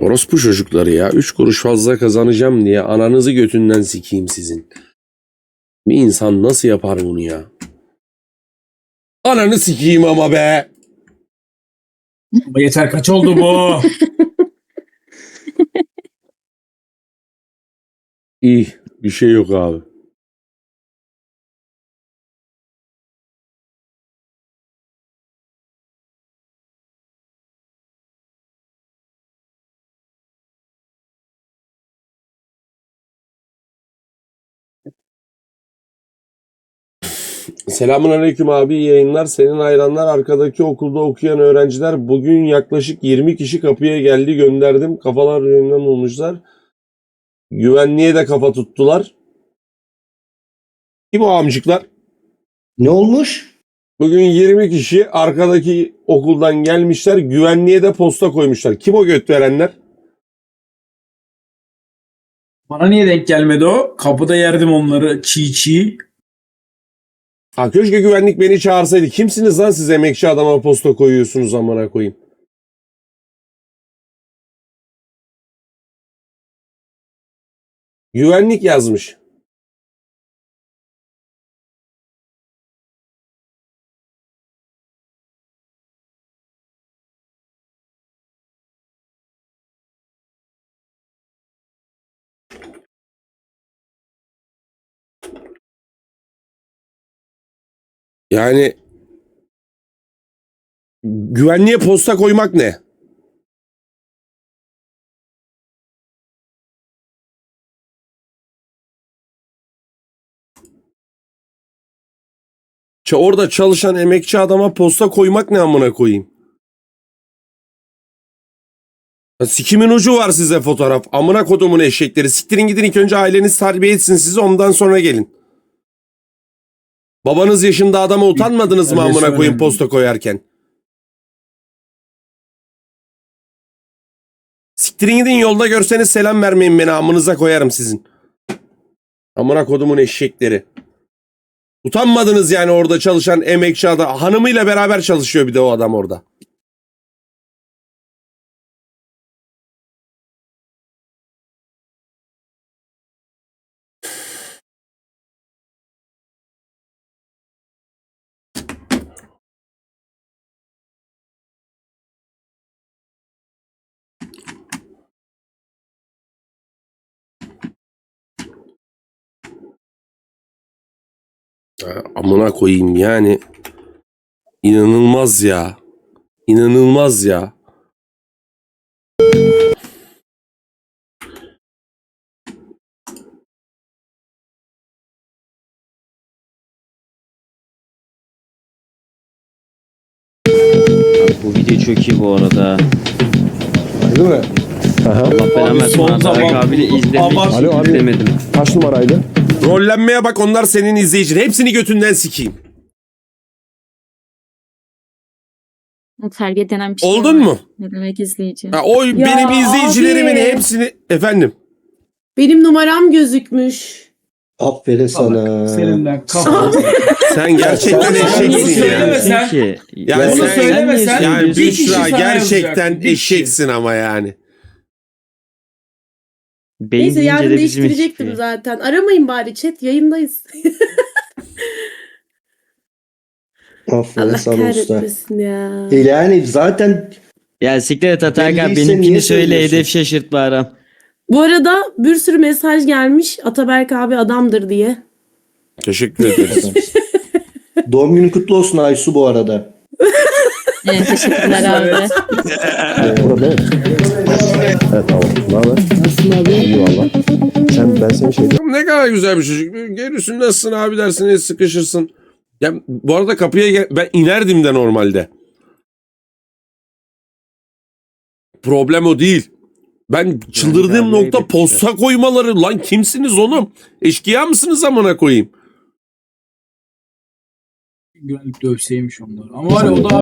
Orospu çocukları ya. Üç kuruş fazla kazanacağım diye ananızı götünden sikeyim sizin. Bir insan nasıl yapar bunu ya? Ananı sikeyim ama be. Ama yeter kaç oldu bu? İyi. Bir şey yok abi. Selamun aleyküm abi iyi yayınlar. Senin hayranlar arkadaki okulda okuyan öğrenciler bugün yaklaşık 20 kişi kapıya geldi gönderdim. Kafalar yerinden olmuşlar. Güvenliğe de kafa tuttular. Kim o amcıklar? Ne olmuş? Bugün 20 kişi arkadaki okuldan gelmişler. Güvenliğe de posta koymuşlar. Kim o göt verenler? Bana niye denk gelmedi o? Kapıda yerdim onları çiğ çiğ. Ha keşke güvenlik beni çağırsaydı. Kimsiniz lan siz emekçi adama posta koyuyorsunuz amına koyayım. Güvenlik yazmış. Yani güvenliğe posta koymak ne? Orada çalışan emekçi adama posta koymak ne amına koyayım? Ya Sikimin ucu var size fotoğraf. Amına kodumun eşekleri. Siktirin gidin ilk önce aileniz terbiye etsin sizi ondan sonra gelin. Babanız yaşında adama utanmadınız mı amına koyayım söyledim. posta koyarken? Siktirin gidin yolda görseniz selam vermeyin beni amınıza koyarım sizin. Amına kodumun eşekleri. Utanmadınız yani orada çalışan emekçi adam. Hanımıyla beraber çalışıyor bir de o adam orada. Ya, amına koyayım yani. İnanılmaz ya. İnanılmaz ya. Bu video çok iyi bu arada. Değil mi? Allah belanı Abi versin. son Tarık zaman- abiyle izlemek Ama- Alo abi. izlemedim. Kaç numaraydı? Rollenmeye bak onlar senin izleyicin. Hepsini götünden sikeyim. Terbiye denen bir şey Oldun var. mu? Ne demek izleyici? Ha, o benim izleyicilerimin abi. hepsini... Efendim? Benim numaram gözükmüş. Aferin sana. Seninle kafa. Sen gerçekten eşeksin Bunu ya. söyleme sen. Ki. Ya Bunu sen- söyleme sen. Yani Bir kişi Büşra sana gerçekten eşeksin ama yani. Beyin Neyse deyince yarın de bizim değiştirecektim iş zaten. Aramayın bari chat yayındayız. Aferin Allah sana usta. kahretmesin ya. E Yani zaten Ya siktir et Atakan Belliyse niye benimkini söyle söylüyorsun? hedef şaşırt bari. Bu arada bir sürü mesaj gelmiş. Ataberk abi adamdır diye. Teşekkür ederiz. doğum günün kutlu olsun Aysu bu arada. Evet, teşekkürler abi. Burada evet. Evet tamam. Ne haber? Nasılsın abi? İyi valla. Sen ben seni şey ne kadar güzel bir çocuk. Gelirsin nasılsın abi dersin el sıkışırsın. Ya bu arada kapıya gel- ben inerdim de normalde. Problem o değil. Ben çıldırdığım abi, nokta posta koymaları. Lan kimsiniz oğlum? Eşkıya mısınız amına koyayım? Güvenlik dövseymiş onlar. Ama var ya o da